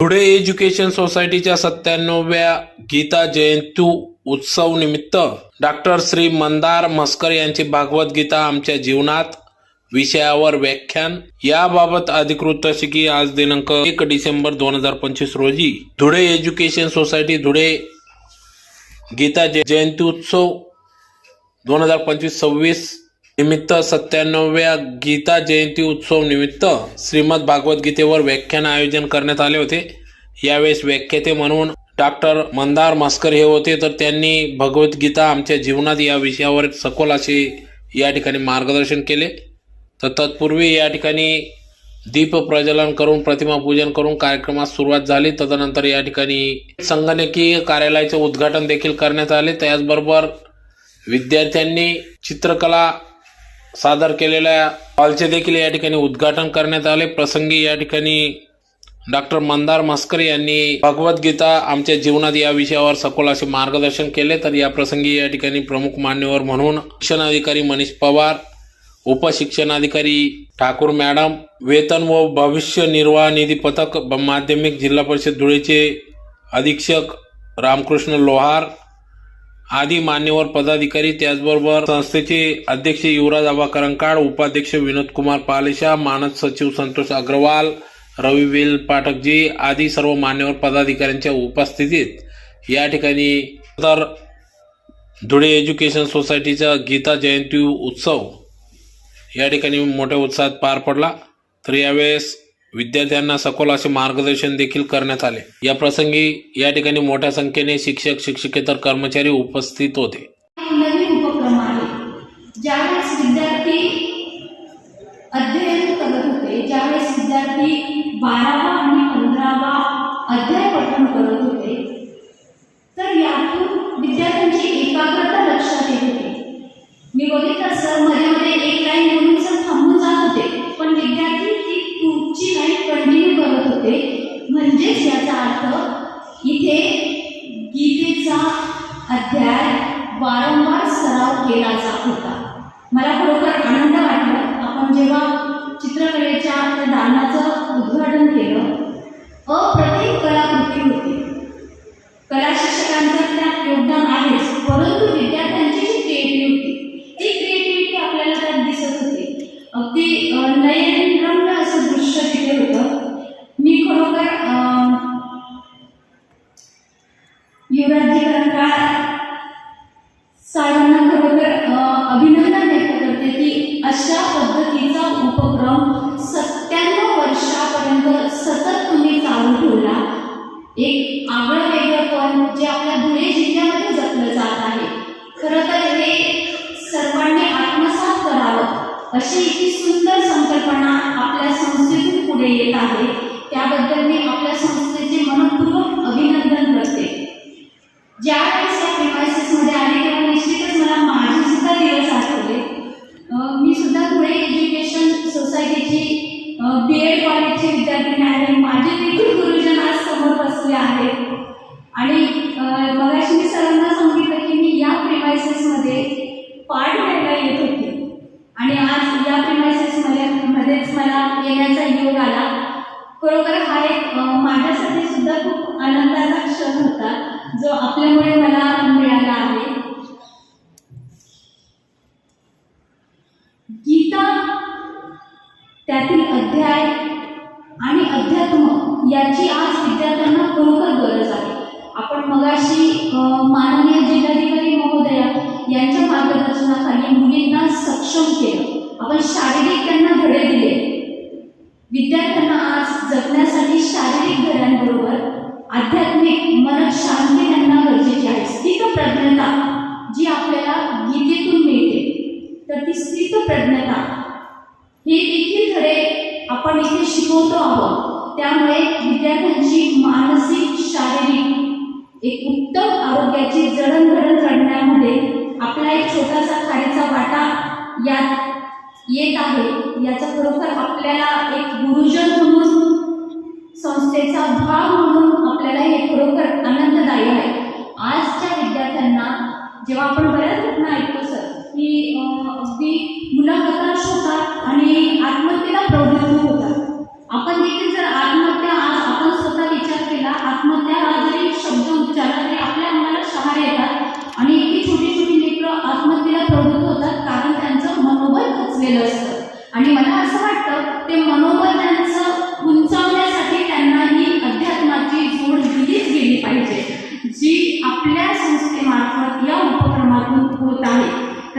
Dhule education सोसायटीच्या सत्त्याण्णव्या गीता जयंती उत्सव निमित्त डॉक्टर श्री मंदार मस्कर यांची भागवत गीता आमच्या जीवनात विषयावर व्याख्यान. याबाबत अधिकृत अशी की आज दिनांक एक डिसेंबर दोन हजार पंचवीस रोजी धुळे एज्युकेशन सोसायटी धुळे गीता जयंती उत्सव दोन हजार पंचवीस सव्वीस निमित्त सत्त्याण्णव्या गीता जयंती उत्सव निमित्त श्रीमद भागवत गीतेवर व्याख्यान आयोजन करण्यात आले होते. यावेळेस व्याख्याते म्हणून डॉक्टर मंदार मास्कर हे होते. तर त्यांनी भगवद्गीता आमच्या जीवनात या विषयावर सखोल असे या ठिकाणी मार्गदर्शन केले. तर तत्पूर्वी या ठिकाणी दीप प्रज्वलन करून प्रतिमा पूजन करून कार्यक्रमास सुरुवात झाली. तदनंतर या ठिकाणी संगणकीय कार्यालयाचे उद्घाटन देखील करण्यात आले. त्याचबरोबर विद्यार्थ्यांनी चित्रकला सादर केलेल्या हॉलचे देखील या ठिकाणी उद्घाटन करण्यात आले. प्रसंगी या ठिकाणी डॉक्टर मंदार मस्कर यांनी भगवद्गीता आमच्या जीवनात या विषयावर सखोल असे मार्गदर्शन केले. तर या प्रसंगी या ठिकाणी प्रमुख मान्यवर म्हणून शिक्षणाधिकारी मनीष पवार उपशिक्षणाधिकारी ठाकूर मॅडम वेतन व भविष्य निर्वाह निधी पथक ब- माध्यमिक जिल्हा परिषद धुळेचे अधीक्षक रामकृष्ण लोहार आदी मान्यवर पदाधिकारी त्याचबरोबर संस्थेचे अध्यक्ष युवराज आबा करंकाळ उपाध्यक्ष विनोद कुमार पालेशा मानद सचिव संतोष अग्रवाल रविवेल पाठकजी आदी सर्व मान्यवर पदाधिकाऱ्यांच्या उपस्थितीत या ठिकाणी तर धुळे एज्युकेशन सोसायटीचा गीता जयंती उत्सव या ठिकाणी मोठ्या उत्साहात पार पडला. तर यावेळेस विद्यार्थ्यांना सखोल असे मार्गदर्शन देखील करण्यात आले. या प्रसंगी या ठिकाणी मोठ्या संख्येने शिक्षक शिक्षकेतर कर्मचारी उपस्थित होते. नवीन उपक्रम आहे. ज्यावेळेस विद्यार्थी अध्ययन करत होते ज्यावेळेस विद्यार्थी बारावा आणि पंधरावा अध्याय पठण करत होते येण्याचा योग आला. खरोखर हा एक माझ्यासाठी सुद्धा खूप आनंदाचा क्षण होता जो आपल्यामुळे मला मिळाला आहे. गीता त्यातील अध्याय आणि अध्यात्म याची आज विद्यार्थ्यांना खरोखर गरज आहे. आपण मगाशी माननीय जिल्हाधिकारी महोदया यांच्या मार्गदर्शनाखाली मुलींना सक्षम केलं. आपण शारीरिक त्यांना धडे दिले. विद्यार्थ्यांना आज जगण्यासाठी शारीरिक धड्यांबरोबर आध्यात्मिक मन शांती त्यांना गरजेची आहे. स्थितप्रज्ञता जी आपल्याला गीतेतून मिळते तर ती स्थितप्रज्ञता हे देखील खरे आपण इथे शिकवतो आहोत. त्यामुळे विद्यार्थ्यांची मानसिक शारीरिक एक उत्तम आरोग्याची जडणघडण करण्यामध्ये आपला एक छोटासा खारीचा वाटा यात येत आहे. याचा खरोखर आपल्याला एक गुरुजन म्हणून संस्थेचा भाग म्हणून आपल्याला हे खरोखर आनंददायी आहे. आजच्या विद्यार्थ्यांना जेव्हा आपण बऱ्याच घटना ऐकतो सर की अगदी मुलं होतात आणि आत्महत्येला प्रवृत्त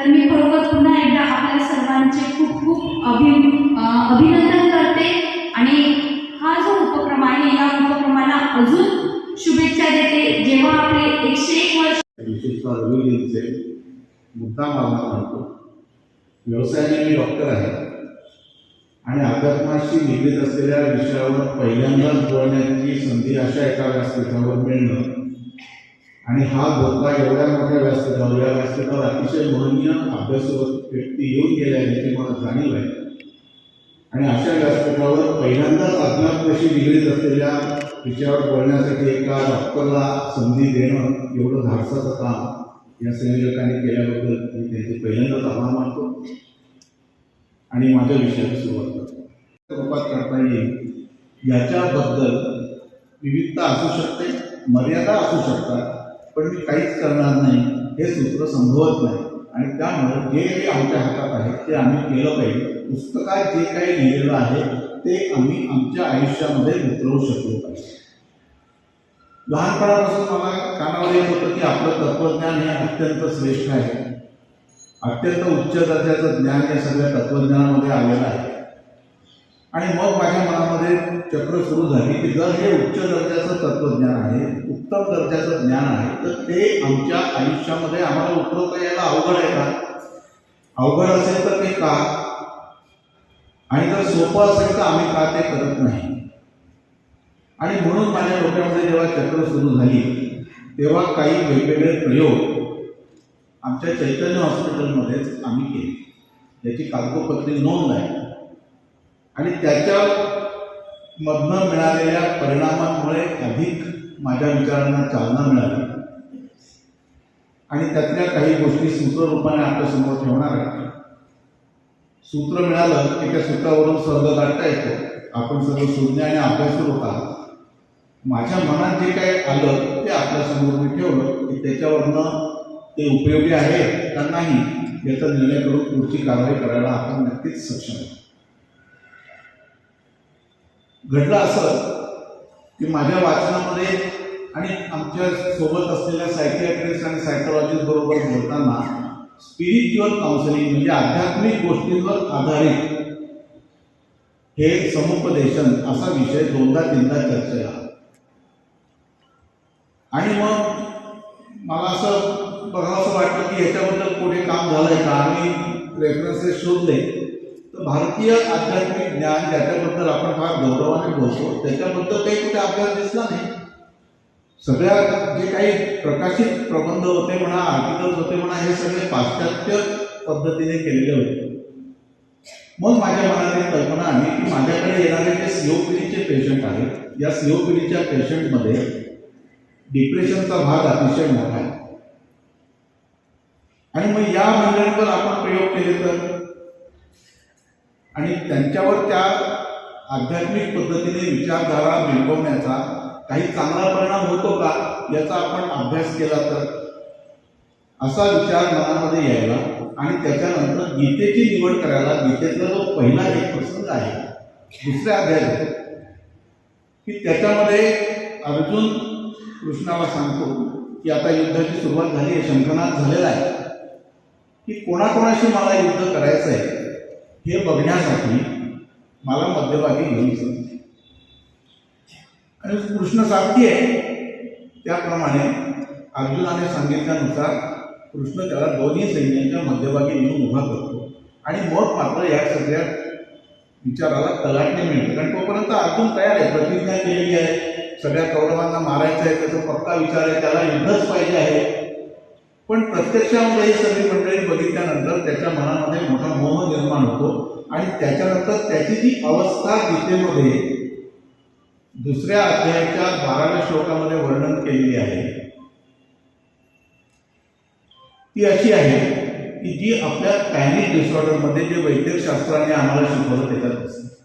तर मी खरोखर पुन्हा एकदा आपल्या सर्वांचे खूप खूप अभि अभिनंदन करते. आणि हा जो उपक्रम आहे या उपक्रमाला अजून शुभेच्छा देते. जेव्हा आपले एकशे एक वर्ष विशेषतः रविजींचे मुद्दा मला म्हणतो व्यवसायाने मी डॉक्टर आहे. आणि अध्यात्माशी निगडीत असलेल्या विषयावर पहिल्यांदाच बोलण्याची संधी अशा एका व्यासपीठावर मिळणं आणि हा बोलता एवढ्या मोठ्या व्यासपीठावर या व्यासपीठावर अतिशय महनीय अभ्यासू व्यक्ती येऊन गेल्या याची मला जाणीव आहे आणि अशा व्यासपीठावर पहिल्यांदाच अध्यात्माशी निगडीत असलेल्या विषयावर बोलण्यासाठी एका डॉक्टरला संधी देणं एवढं धाडसाचं काम या संयोजकांनी केल्याबद्दल मी त्यांचे पहिल्यांदाच आभार मानतो. आणि माझ्या विषयाला सुरुवात करतो. रूपात करता येईल. याच्याबद्दल विविधता असू शकते मर्यादा असू शकतात पण मी काहीच करणार नाही हे सूत्र संभवत नाही. आणि त्यामुळे जे काही आमच्या हातात आहे ते आम्ही केलं पाहिजे. पुस्तकात जे काही लिहिलेलं आहे ते आम्ही आमच्या आयुष्यामध्ये उतरवू शकलो पाहिजे. लहानपणापासून मला कानावर येत होतं की आपलं तत्वज्ञान हे अत्यंत श्रेष्ठ आहे. अत्यंत उच्च दर्जाचं ज्ञान या सगळ्या तत्वज्ञानामध्ये आलेलं आहे. आणि मग माझ्या मनामध्ये चक्र सुरू झाली की जर हे उच्च दर्जाचं तत्वज्ञान आहे उत्तम दर्जाचं ज्ञान आहे तर ते आमच्या आयुष्यामध्ये आम्हाला उपलब्ध यायला अवघड आहे का? अवघड असेल तर ते का? आणि जर सोपं असेल तर आम्ही का ते करत नाही? आणि म्हणून माझ्या डोक्यामध्ये जेव्हा चक्र सुरू झाली तेव्हा काही वेगवेगळे प्रयोग आमच्या चैतन्य हॉस्पिटलमध्येच आम्ही केले. याची कागदोपत्री नोंद आहे. आणि त्याच्या मधनं मिळालेल्या परिणामांमुळे अधिक माझ्या विचारांना चालना मिळाली. आणि त्यातल्या काही गोष्टी सूत्ररूपाने आपल्यासमोर ठेवणार आहे सूत्र मिळालं की त्या सूत्रावरून सर्ग काढता येतो. आपण सर्व शोधणे आणि अभ्यास होता माझ्या मनात जे काय आलं ते आपल्यासमोर मी ठेवलं. की त्याच्यावरनं ते उपयोगी आहे का नाही याचा निर्णय करून पुढची कारवाई करायला आपण नक्कीच सक्षम आहे घडलं असं की माझ्या वाचनामध्ये आणि आमच्यासोबत असलेल्या सायकियाट्रिस्ट आणि सायकोलॉजिस्ट बरोबर बोलताना स्पिरिच्युअल काउन्सिलिंग म्हणजे आध्यात्मिक गोष्टींवर आधारित हे समुपदेशन असा विषय दोनदा तीनदा चर्चेला. आणि मग मला असं बघावंसं वाटलं की ह्याच्याबद्दल पुढे काम झालंय का? आणि रेफरन्सेस शोधले. तर भारतीय आध्यात्मिक ज्ञान ज्याच्याबद्दल आपण फार गौरवाने बोलतो त्याच्याबद्दल काही कुठे आपल्याला दिसला नाही. सगळ्या जे काही प्रकाशित प्रबंध होते म्हणा आर्टिकल्स होते म्हणा हे सगळे पाश्चात्य पद्धतीने केलेले होते. मग माझ्या मनात एक कल्पना आली की माझ्याकडे येणारे जे सीओपीडीचे पेशंट आहेत या सीओपीडीच्या पेशंटमध्ये डिप्रेशनचा भाग अतिशय मोठा आहे. आणि मग या मंडळींवर आपण प्रयोग केले तर? आणि त्यांच्यावर त्या आध्यात्मिक पद्धतीने विचारधारा बिंबवण्याचा काही चांगला परिणाम होतो का याचा आपण अभ्यास केला तर? असा विचार मनामध्ये यायला आणि त्याच्यानंतर गीतेची निवड करायला गीतेतला जो पहिला एक प्रसंग आहे दुसऱ्या अध्याय की त्याच्यामध्ये अर्जुन कृष्णाला सांगतो की आता युद्धाची सुरुवात झाली आहे शंकनाथ झालेला आहे की कोणाकोणाशी मला युद्ध करायचं आहे हे बघण्यासाठी मला मध्यभागी घ्यायचं आणि कृष्ण सारखी आहे. त्याप्रमाणे अर्जुनाने सांगितल्यानुसार कृष्ण त्याला दोन्ही सैन्यांच्या मध्यभागी घेऊन उभा करतो. आणि मग मात्र या सगळ्या विचाराला तलाटणे मिळते. कारण तोपर्यंत अर्जुन तयार आहे. प्रतिज्ञा केलेली आहे. सगळ्या कौरवांना मारायचं आहे. त्याचा पक्का विचार आहे. त्याला युद्धच पाहिजे आहे. पण प्रत्यक्षामध्ये ही सगळी मंडळी बघितल्यानंतर त्याच्या मनामध्ये मोठा मोह निर्माण होतो आणि त्याच्यानंतर त्याची जी अवस्था गीतेमध्ये दुसऱ्या अध्यायाच्या बाराव्या श्लोकामध्ये वर्णन केलेली आहे ती अशी आहे की जी आपल्या पॅनिक डिसऑर्डरमध्ये जे वैद्यकशास्त्राने आम्हाला शिकवलं त्याच्यात असते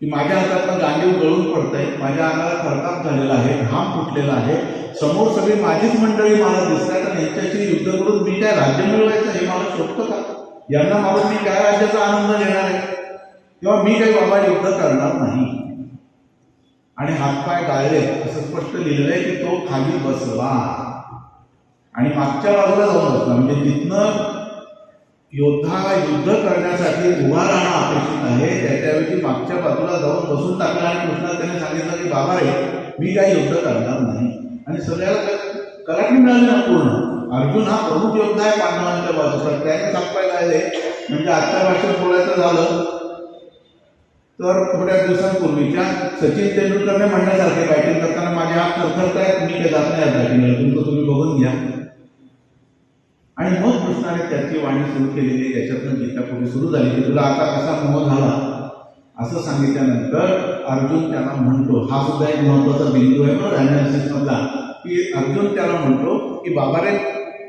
की माझ्या हातातनं गांडीव गळून पडतंय. माझ्या अंगाला खरकाप झालेला आहे घाम फुटलेला आहे. समोर सगळी माझीच मंडळी मला दिसतात आणि यांच्याशी युद्ध करून मी काय राज्य मिळवायचं हे मला शोधतं का? यांना मारून मी काय राज्याचा आनंद घेणार आहे? किंवा मी काही बाबा युद्ध करणार नाही? आणि हातपाय गाळले असं स्पष्ट लिहिलेलं आहे की तो खाली बसला आणि मागच्या बाजूला जाऊन बसला. म्हणजे तिथनं योद्धा युद्ध करण्यासाठी उभा राहणं अपेक्षित आहे. त्याच्याऐवजी मागच्या बाजूला जाऊन बसून टाकलं आणि कृष्णा त्याने सांगितलं की बाबा रे मी काही युद्ध करणार नाही. आणि सगळ्याला क- मिळाली ना पूर्ण. अर्जुन हा प्रमुख योद्धा आहे पांडवांच्या बाजूचा त्याने सातपाय आहे म्हणजे आजच्या भाषेत बोलायचं झालं तर थोड्या दिवसांपूर्वीच्या सचिन तेंडुलकरने म्हणण्यासारखे बॅटिंग करताना माझे हात थरथरत आहेत मी काही जात नाही बॅटिंगला तुमचं तुम्ही बघून घ्या. आणि मग कृष्णाने त्याची वाणी सुरू केलेली त्याच्यातून गीता पुढे सुरू झाली की तुला आता कसा मोह झाला? असं सांगितल्यानंतर अर्जुन त्याला म्हणतो हा सुद्धा एक महत्त्वाचा बिंदू आहे बरं अनालिसिस मधला की अर्जुन त्याला म्हणतो की बाबा रे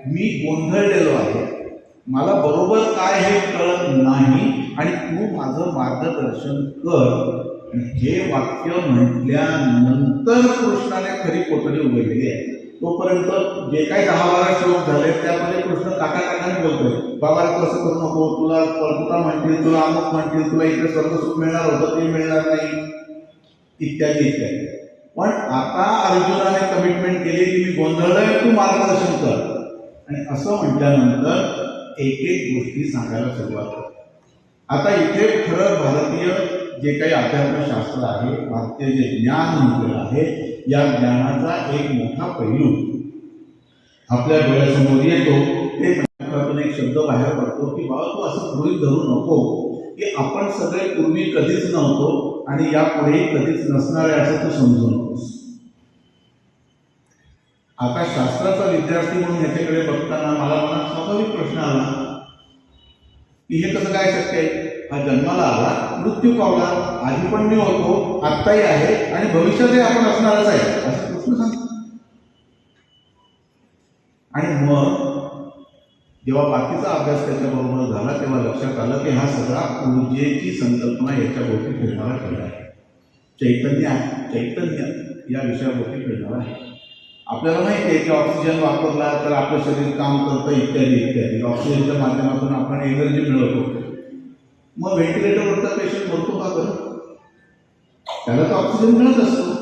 मी गोंधळलेलो आहे. मला बरोबर काय हे कळत नाही आणि तू माझं मार्गदर्शन कर. हे वाक्य म्हटल्यानंतर कृष्णाने खरी कोठडी उघडलेली आहे. तोपर्यंत जे काही दहा बारा श्लोक झाले त्यामध्ये कृष्ण काका काकाने बोलतोय. बाबा रे तसं करू नको तुला तुला म्हणतील तुला अमुक म्हणतील तुला इकडे सर्व सुख मिळणार होतं ते मिळणार नाही. इत्यादी इत्यादी. पण आता अर्जुनाने कमिटमेंट केली की मी गोंधळलोय तू मार्गदर्शन कर. आणि असं म्हटल्यानंतर एक एक गोष्टी सांगायला सुरुवात आता इथे खरं भारतीय जे काही अध्यात्मशास्त्र आहे भारतीय जे ज्ञान म्हटलेलं आहे या ज्ञानाचा एक मोठा पैलू. आपल्या डोळ्यासमोर येतो ते नाटकातून एक शब्द बाहेर पडतो की बाबा तू असं गृहित धरू नको की आपण सगळे पूर्वी कधीच नव्हतो आणि यापुढेही कधीच नसणार आहे असं तू समजू नकोस. आता शास्त्राचा विद्यार्थी म्हणून याच्याकडे बघताना मला मनात स्वाभाविक प्रश्न आला की हे कसं काय शक्य आहे? हा जन्माला आला. मृत्यू पावला. आधी पण मी होतो आत्ताही आहे आणि भविष्यातही आपण असणारच आहे. असं कृष्ण सांगतो. आणि मग जेव्हा बाकीचा अभ्यास त्याच्याबरोबर झाला तेव्हा लक्षात आलं की हा सगळा ऊर्जेची संकल्पना याच्याभोवती फिरणारा खेळ आहे. चैतन्य आहे चैतन्य या विषयाभोवती फिरणार आहे. आपल्याला माहिती आहे की ऑक्सिजन वापरला तर आपलं शरीर काम करतं इत्यादी इत्यादी. ऑक्सिजनच्या माध्यमातून आपण एनर्जी मिळवतो. मग व्हेंटिलेटरवरचा पेशंट मरतो का बरं? त्याला तर ऑक्सिजन मिळत असतो.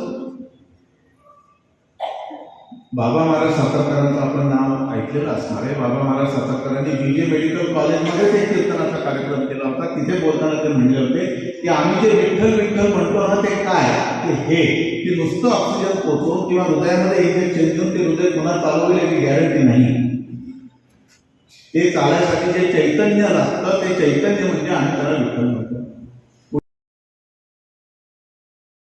बाबा महाराज सातारकरांचं आपण नाव ऐकलेलं असणार आहे. बाबा महाराज सातारकरांनी बी मेडिकल कॉलेजमध्येच एक कीर्तनाचा कार्यक्रम केला होता. तिथे बोलताना ते म्हणले होते की आम्ही जे विठ्ठल विठ्ठल म्हणतो ना ते काय? ते हे. की नुसतं ऑक्सिजन पोचवून किंवा हृदयामध्ये इंजेक्शन घेऊन ते हृदय पुन्हा चालवले याची गॅरंटी नाही. ते चालायसाठी जे चैतन्य लागतं ते चैतन्य म्हणजे आम्ही त्याला विठ्ठल म्हणतो.